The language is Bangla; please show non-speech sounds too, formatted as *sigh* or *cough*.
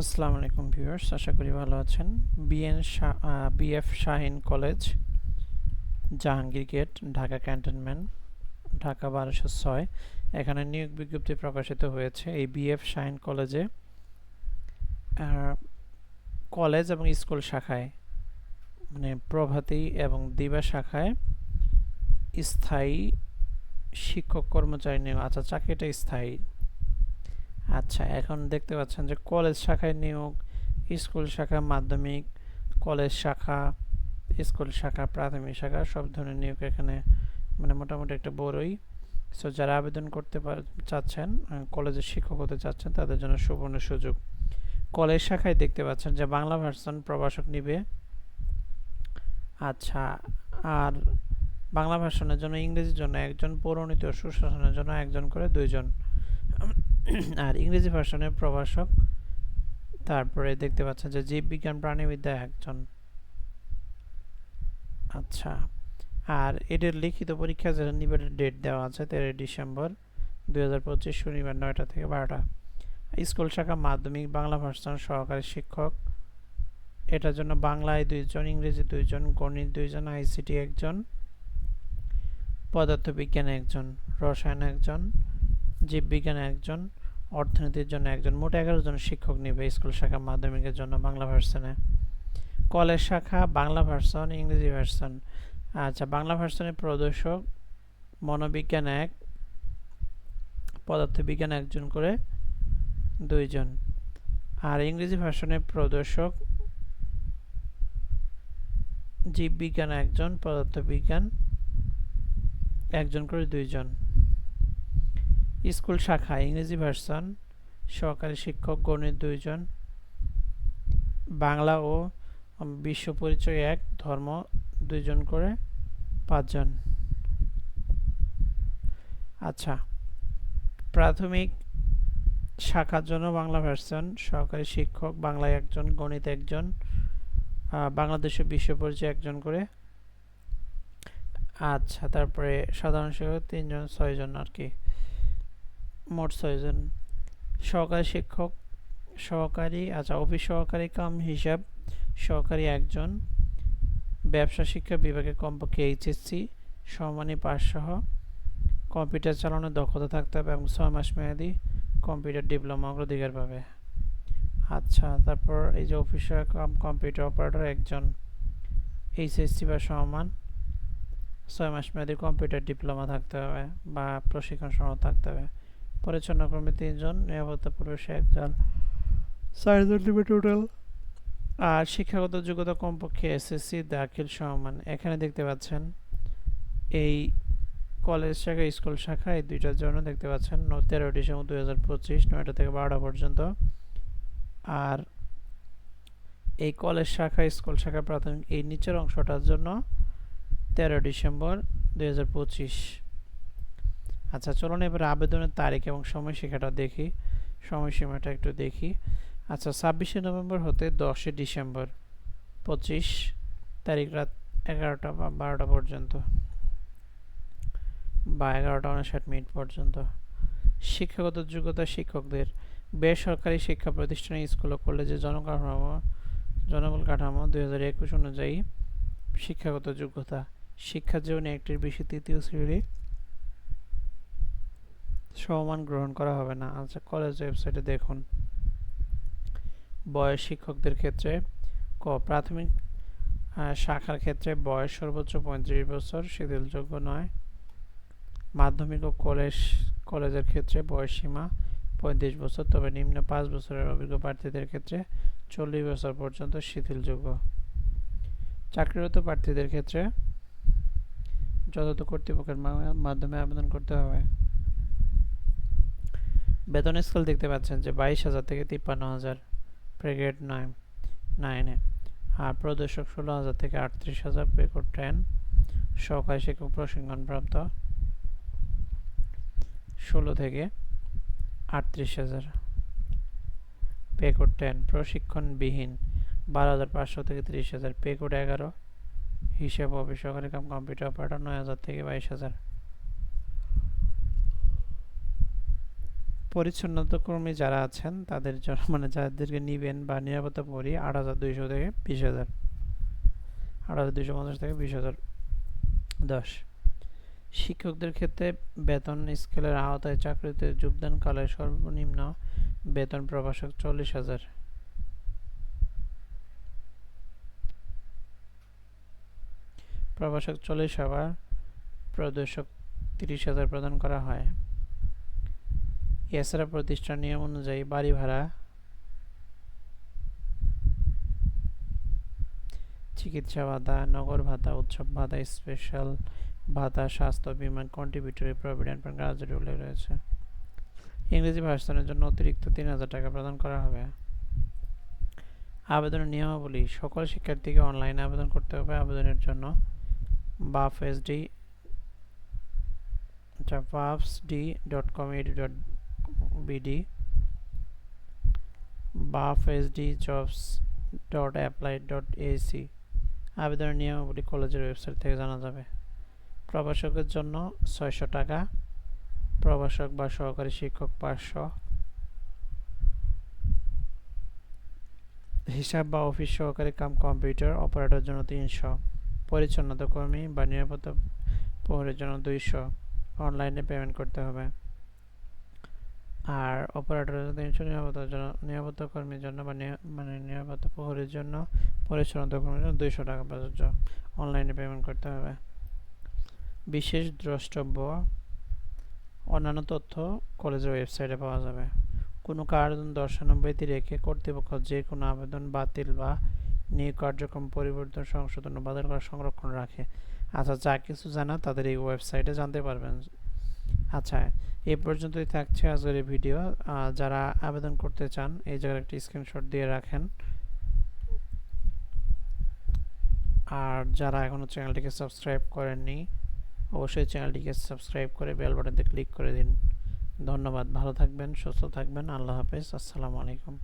আসসালামু আলাইকুম ভিউয়ার্স, আশা করি ভালো আছেন। BN BF Shaheen college, Jahangir gate, Dhaka cantonment, Dhaka বারোশো ছয়। এখানে নিয়োগ বিজ্ঞপ্তি প্রকাশিত হয়েছে এই বিএফ শাহিন কলেজে কলেজ এবং স্কুল শাখায় মানে প্রভাতী এবং দিবা শাখায় স্থায়ী শিক্ষক কর্মচারী নিয়োগ আচ্ছা চাকরিটা স্থায়ী। আচ্ছা এখন দেখতে পাচ্ছেন যে কলেজ শাখায় নিয়োগ, স্কুল শাখা, মাধ্যমিক, কলেজ শাখা, স্কুল শাখা, প্রাথমিক শাখা, সব ধরনের নিয়োগ এখানে মানে মোটামুটি একটা বড়ই। সো যারা আবেদন করতে চাচ্ছেন কলেজের শিক্ষক হতে চাচ্ছেন, তাদের জন্য সুবর্ণ সুযোগ। কলেজ শাখায় দেখতে পাচ্ছেন যে বাংলা ভার্সন প্রভাষক নিবে। আচ্ছা আর বাংলা ভার্সনের জন্য ইংরেজির জন্য একজন পৌরনীতি সুশাসনের জন্য একজন করে দুইজন। *clears throat* আর ইংরেজি ভার্সনের প্রভাষক, তারপরে দেখতে পাচ্ছেন যে জীববিজ্ঞান প্রাণীবিদ্যা একজন। আচ্ছা আর এদের লিখিত পরীক্ষা যেটা নিবে ডেট দেওয়া আছে তেরোই ডিসেম্বর দুই হাজার পঁচিশ শনিবার নয়টা থেকে বারোটা। স্কুল শাখা মাধ্যমিক, বাংলা ভার্সন সহকারী শিক্ষক। এটার জন্য বাংলায় দুইজন, ইংরেজি দুইজন, গণিত দুইজন, আইসিটি একজন, পদার্থবিজ্ঞান একজন, রসায়ন একজন জীববিজ্ঞান একজন, অর্থনীতির জন্য একজন, মোট এগারো জন শিক্ষক নেবে স্কুল, শাখা, মাধ্যমিকের জন্য বাংলা ভার্সনে কলেজ, শাখা, বাংলা ভার্সন ইংরেজি ভার্সন আচ্ছা বাংলা ভার্সনের প্রদর্শক, মনোবিজ্ঞান এক, পদার্থবিজ্ঞান একজন করে দুইজন। আর ইংরেজি ভার্সনের প্রদর্শক, জীববিজ্ঞান একজন, পদার্থবিজ্ঞান একজন করে দুইজন। স্কুল শাখা, ইংরেজি ভার্সন, সহকারী শিক্ষক, গণিত দুইজন। বাংলা ও বিশ্ব পরিচয় এক, ধর্ম দুইজন করে পাঁচজন। আচ্ছা প্রাথমিক শাখার জন্য বাংলা ভার্সন, সহকারী শিক্ষক বাংলায় একজন, গণিত একজন বাংলাদেশে বিশ্ব পরিচয় একজন করে। আচ্ছা তারপরে সাধারণ শিক্ষক তিনজন, ছয়জন আর কি। মোট ছয়জন। সহকারী শিক্ষক, সহকারী আচ্ছা অফিস সহকারী কাম হিসাব, সহকারী একজন। ব্যবসা শিক্ষা বিভাগে কমপক্ষে এইচএসসি, সমানী পাস সহ কম্পিউটার চালানোর দক্ষতা থাকতে হবে এবং ছয় মাস মেয়াদি কম্পিউটার ডিপ্লোমা অগ্রাধিকার পাবে। আচ্ছা তারপর এই যে অফিস কাম, কম্পিউটার অপারেটর একজন। এইচএসসি বা সমান ছয় মাস মেয়াদি কম্পিউটার ডিপ্লোমা থাকতে হবে বা প্রশিক্ষণ সনদ থাকতে হবে। পরিচ্ছন্ন কর্মী তিনজন নিরাপত্তা পুরুষে একজন। চারজন নেবে টোটাল আর শিক্ষাগত যোগ্যতা কমপক্ষে এসএসসি দাখিল সমান। এখানে দেখতে পাচ্ছেন এই কলেজ শাখা স্কুল শাখা এই দুইটার জন্য দেখতে পাচ্ছেন তেরো ডিসেম্বর দুই হাজার পঁচিশ নয়টা থেকে বারোটা পর্যন্ত। আর এই কলেজ শাখা স্কুল শাখা প্রাথমিক এই নিচের অংশটার জন্য তেরো ডিসেম্বর দুই হাজার পঁচিশ। আচ্ছা চলুন এবার আবেদনের তারিখ এবং সময়সীমাটা দেখি। সময়সীমাটা একটু দেখি। আচ্ছা ছাব্বিশে নভেম্বর হতে দশই ডিসেম্বর, পঁচিশ তারিখ রাত এগারোটা বা বারোটা পর্যন্ত বা এগারোটা উনষাট মিনিট পর্যন্ত। শিক্ষাগত যোগ্যতা শিক্ষকদের বেসরকারি শিক্ষা প্রতিষ্ঠানে, স্কুল ও কলেজে জনকাঠামো, জনবল কাঠামো দুই হাজার একুশ অনুযায়ী শিক্ষাগত যোগ্যতা। শিক্ষা জীবনে একটির বেশি তৃতীয় শ্রেণি। সমান গ্রহণ করা হবে না। আচ্ছা কলেজ ওয়েবসাইটে দেখুন। বয়স শিক্ষকদের ক্ষেত্রে ক, প্রাথমিক শাখার ক্ষেত্রে বয়স সর্বোচ্চ পঁয়ত্রিশ বছর, শিথিলযোগ্য নয়। মাধ্যমিক ও কলেজ, কলেজের ক্ষেত্রে বয়স সীমা পঁয়ত্রিশ বছর, তবে নিম্ন পাঁচ বছরের অভিজ্ঞ প্রার্থীদের ক্ষেত্রে চল্লিশ বছর পর্যন্ত শিথিলযোগ্য। চাকরিরত প্রার্থীদের ক্ষেত্রে যথাযথ কর্তৃপক্ষের মাধ্যমে আবেদন করতে হবে। বেতন স্কেল দেখতে পাচ্ছেন যে বাইশ হাজার থেকে তিপ্পান্ন হাজার গ্রেড নয় নাইনে আর প্রদর্শক ষোলো হাজার থেকে আটত্রিশ হাজার পেকোড টেন সহকারী শিক্ষক প্রশিক্ষণপ্রাপ্ত ষোলো থেকে আটত্রিশ হাজার পেকোড টেন প্রশিক্ষণবিহীন বারো হাজার পাঁচশো থেকে তিরিশ হাজার পেকোড এগারো, হিসাব অফিস সহকারী কাম কম্পিউটার অপারেটর নয় হাজার থেকে বাইশ হাজার। পরিচ্ছন্নতা কর্মী যারা আছেন, তাদের জন্য *laughs* মানে যাদেরকে নিবেন বা নিরাপত্তা পরি আট হাজার দুইশো থেকে বিশ হাজার। আট হাজার দুইশো পঞ্চাশ থেকে বিশ হাজার। দশ। শিক্ষকদের ক্ষেত্রে বেতন স্কেলের আওতায় চাকরিতে যোগদানকালে সর্বনিম্ন বেতন প্রবাসক চল্লিশ হাজার। প্রবাসক চল্লিশ হাজার প্রদর্শক তিরিশ হাজার প্রদান করা হয়। এছাড়া প্রতিষ্ঠান নিয়ম অনুযায়ী বাড়ি ভাড়া, চিকিৎসা ভাতা, নগর ভাতা, উৎসব ভাতা, স্পেশাল ভাতা, স্বাস্থ্য বিমা কন্ট্রিবিউটরি প্রভিডেন্ট ফান্ড গ্রাজুয়েট উল্লেখ রয়েছে। ইংরেজি ভাষণের জন্য অতিরিক্ত তিন হাজার টাকা প্রদান করা হবে। আবেদনের নিয়মাবলী, সকল শিক্ষার্থীকে অনলাইনে আবেদন করতে হবে আবেদনের জন্য। BAF SD BAFS D dot com dot BD BAF SD jobs dot apply dot AC আবেদনের নিয়মাবলী কলেজের ওয়েবসাইট থেকে জানা যাবে। প্রবাসকের জন্য ছয়শো টাকা প্রবাসক বা সহকারী শিক্ষক পাঁচশো। হিসাব বা অফিস সহকারী কাম কম্পিউটার অপারেটরের জন্য তিনশো। পরিচ্ছন্নতা কর্মী বা নিরাপত্তা প্রহরের জন্য দুইশো। অনলাইনে পেমেন্ট করতে হবে। আর অপারেটরের জন্য নিরাপত্তার জন্য নিরাপত্তা কর্মীর জন্য বা মানে নিরাপত্তা প্রহরীর জন্য পরিচ্ছন্নতা কর্মীর জন্য দুইশো টাকা প্রযোজ্য। অনলাইনে পেমেন্ট করতে হবে। বিশেষ দ্রষ্টব্য, অন্যান্য তথ্য কলেজের ওয়েবসাইটে পাওয়া যাবে। কোনো কারণ দর্শানো রেখে কর্তৃপক্ষ যে কোনো আবেদন বাতিল বা নিয়োগ কার্যক্রম পরিবর্তন, সংশোধন বাতিল করা সংরক্ষণ রাখে। আচ্ছা যা কিছু জানা তাদের এই ওয়েবসাইটে জানতে পারবেন। আচ্ছা এ পর্যন্তই থাকছে আজকের ভিডিও। যারা আবেদন করতে চান, এই জায়গায় একটি স্ক্রিনশট দিয়ে রাখেন। আর যারা এখনও চ্যানেলটিকে সাবস্ক্রাইব করেননি, অবশ্যই চ্যানেলটিকে সাবস্ক্রাইব করে বেল বাটনতে ক্লিক করে দিন। ধন্যবাদ, ভালো থাকবেন, সুস্থ থাকবেন, আল্লাহ হাফেজ, আসসালামু আলাইকুম।